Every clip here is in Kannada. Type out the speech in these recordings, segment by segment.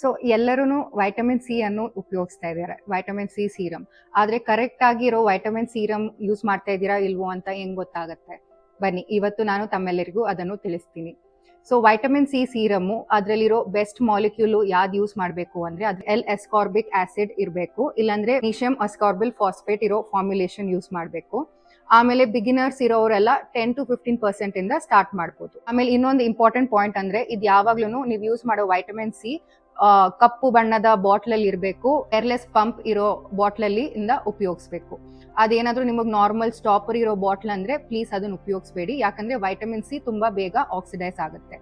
ಸೊ ಎಲ್ಲರೂ ವೈಟಮಿನ್ ಸಿ ಅನ್ನು ಉಪಯೋಗಿಸ್ತಾ ಇದ್ದಾರೆ. ವೈಟಮಿನ್ ಸಿ ಸೀರಮ್ ಆದ್ರೆ ಕರೆಕ್ಟ್ ಆಗಿರೋ ವೈಟಮಿನ್ ಸೀರಮ್ ಯೂಸ್ ಮಾಡ್ತಾ ಇದ್ದೀರಾ ಇಲ್ವೋ ಅಂತ ಹೆಂಗ್ ಗೊತ್ತಾಗುತ್ತೆ? ಬನ್ನಿ, ಇವತ್ತು ನಾನು ತಮ್ಮೆಲ್ಲರಿಗೂ ಅದನ್ನು ತಿಳಿಸ್ತೀನಿ. ಸೊ ವೈಟಮಿನ್ ಸಿ ಸೀರಮ್ಮು ಅದರಲ್ಲಿರೋ ಬೆಸ್ಟ್ ಮಾಲಿಕ್ಯೂಲ್ ಯಾವ್ದು ಯೂಸ್ ಮಾಡಬೇಕು ಅಂದ್ರೆ ಅದು ಎಲ್ ಎಸ್ಕಾರ್ಬಿಕ್ ಆಸಿಡ್ ಇರಬೇಕು. ಇಲ್ಲಾಂದ್ರೆ ನಿಶಿಯಂ ಅಸ್ಕಾರ್ಬಿಲ್ ಫಾಸ್ಫೇಟ್ ಇರೋ ಫಾರ್ಮುಲೇಷನ್ ಯೂಸ್ ಮಾಡಬೇಕು. ಆಮೇಲೆ ಬಿಗಿನರ್ಸ್ ಇರೋರೆಲ್ಲ ಟೆನ್ ಟು ಫಿಫ್ಟೀನ್ ಪರ್ಸೆಂಟ್ ಇಂದ ಸ್ಟಾರ್ಟ್ ಮಾಡ್ಬೋದು. ಆಮೇಲೆ ಇನ್ನೊಂದು ಇಂಪಾರ್ಟೆಂಟ್ ಪಾಯಿಂಟ್ ಅಂದ್ರೆ ಇದು ಯಾವಾಗ್ಲೂ ನೀವು ಯೂಸ್ ಮಾಡೋ ವೈಟಮಿನ್ ಸಿ ಕಪ್ಪು ಬಣ್ಣದ ಬಾಟ್ಲಲ್ಲಿ ಇರಬೇಕು ಏರ್ಲೆಸ್ ಪಂಪ್ ಇರೋ ಬಾಟ್ಲಲ್ಲಿ ಇಂದ ಉಪಯೋಗಿಸ್ಬೇಕು. ಅದೇನಾದ್ರೂ ನಿಮಗೆ ನಾರ್ಮಲ್ ಸ್ಟಾಪರ್ ಇರೋ ಬಾಟ್ಲ್ ಅಂದ್ರೆ ಪ್ಲೀಸ್ ಅದನ್ನ ಉಪಯೋಗಿಸ್ಬೇಡಿ, ಯಾಕಂದ್ರೆ ವೈಟಮಿನ್ ಸಿ ತುಂಬಾ ಬೇಗ ಆಕ್ಸಿಡೈಸ್ ಆಗುತ್ತೆ.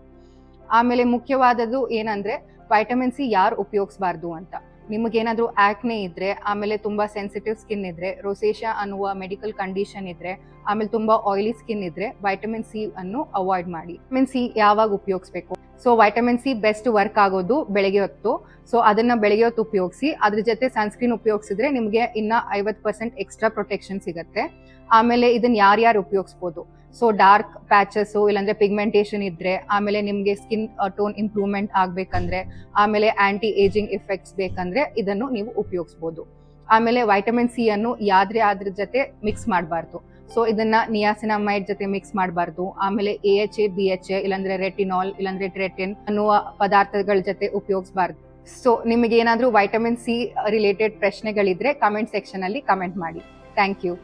ಆಮೇಲೆ ಮುಖ್ಯವಾದದ್ದು ಏನಂದ್ರೆ ವೈಟಮಿನ್ ಸಿ ಯಾರು ಉಪಯೋಗಿಸಬಾರ್ದು ಅಂತ. ನಿಮಗೇನಾದರೂ ಆಕ್ನೆ ಇದ್ರೆ, ಆಮೇಲೆ ತುಂಬಾ ಸೆನ್ಸಿಟಿವ್ ಸ್ಕಿನ್ ಇದ್ರೆ ರೊಸೇಷಾ ಅನ್ನುವ ಮೆಡಿಕಲ್ ಕಂಡೀಷನ್ ಇದ್ರೆ, ಆಮೇಲೆ ತುಂಬಾ ಆಯಿಲಿ ಸ್ಕಿನ್ ಇದ್ರೆ ವೈಟಮಿನ್ ಸಿ ಅನ್ನು ಅವಾಯ್ಡ್ ಮಾಡಿ. ವಿಟಮಿನ್ ಸಿ ಯಾವಾಗ ಉಪಯೋಗಿಸ್ಬೇಕು? So vitamin C best work ಆಗೋದು ಬೆಳಗ್ಗೆ ಹೊತ್ತು. ಸೊ ಅದನ್ನ ಬೆಳಗ್ಗೆ ಹೊತ್ತು ಉಪಯೋಗಿಸಿ, ಅದ್ರ ಜೊತೆ ಸನ್ಸ್ಕ್ರೀನ್ ಉಪಯೋಗಿಸಿದ್ರೆ ನಿಮಗೆ ಇನ್ನ ಐವತ್ ಪರ್ಸೆಂಟ್ ಎಕ್ಸ್ಟ್ರಾ ಪ್ರೊಟೆಕ್ಷನ್ ಸಿಗುತ್ತೆ. ಆಮೇಲೆ ಇದನ್ನ ಯಾರ್ಯಾರು ಉಪಯೋಗಿಸ್ಬೋದು? ಸೊ ಡಾರ್ಕ್ ಪ್ಯಾಚಸ್ ಇಲ್ಲಾಂದ್ರೆ ಪಿಗ್ಮೆಂಟೇಷನ್ ಇದ್ರೆ, ಆಮೇಲೆ ನಿಮಗೆ ಸ್ಕಿನ್ ಟೋನ್ ಇಂಪ್ರೂವ್ಮೆಂಟ್ ಆಗ್ಬೇಕಂದ್ರೆ, ಆಮೇಲೆ ಆಂಟಿ ಏಜಿಂಗ್ ಎಫೆಕ್ಟ್ಸ್ ಬೇಕಂದ್ರೆ ಇದನ್ನು ನೀವು ಉಪಯೋಗಿಸ್ಬೋದು. ಆಮೇಲೆ ವೈಟಮಿನ್ ಸಿ ಅನ್ನು ಯಾವ್ದ್ರೆ ಅದ್ರ ಜೊತೆ ಮಿಕ್ಸ್ ಮಾಡಬಾರ್ದು. ಸೊ ಇದನ್ನ ನಿಯಾಸಿನಮೈಡ್ ಜೊತೆ ಮಿಕ್ಸ್ ಮಾಡಬಾರ್ದು. ಆಮೇಲೆ A H A B H A ಇಲ್ಲಾಂದ್ರೆ ರೆಟಿನಾಲ್ ಇಲ್ಲಾಂದ್ರೆ ಟ್ರೆಟಿನ್ ಅನ್ನುವ ಪದಾರ್ಥಗಳ ಜೊತೆ ಉಪಯೋಗಿಸಬಾರ್ದು. ಸೊ ನಿಮಗೆ ಏನಾದರೂ ವೈಟಮಿನ್ ಸಿ ರಿಲೇಟೆಡ್ ಪ್ರಶ್ನೆಗಳಿದ್ರೆ ಕಮೆಂಟ್ ಸೆಕ್ಷನ್ ಅಲ್ಲಿ ಕಮೆಂಟ್ ಮಾಡಿ. Thank you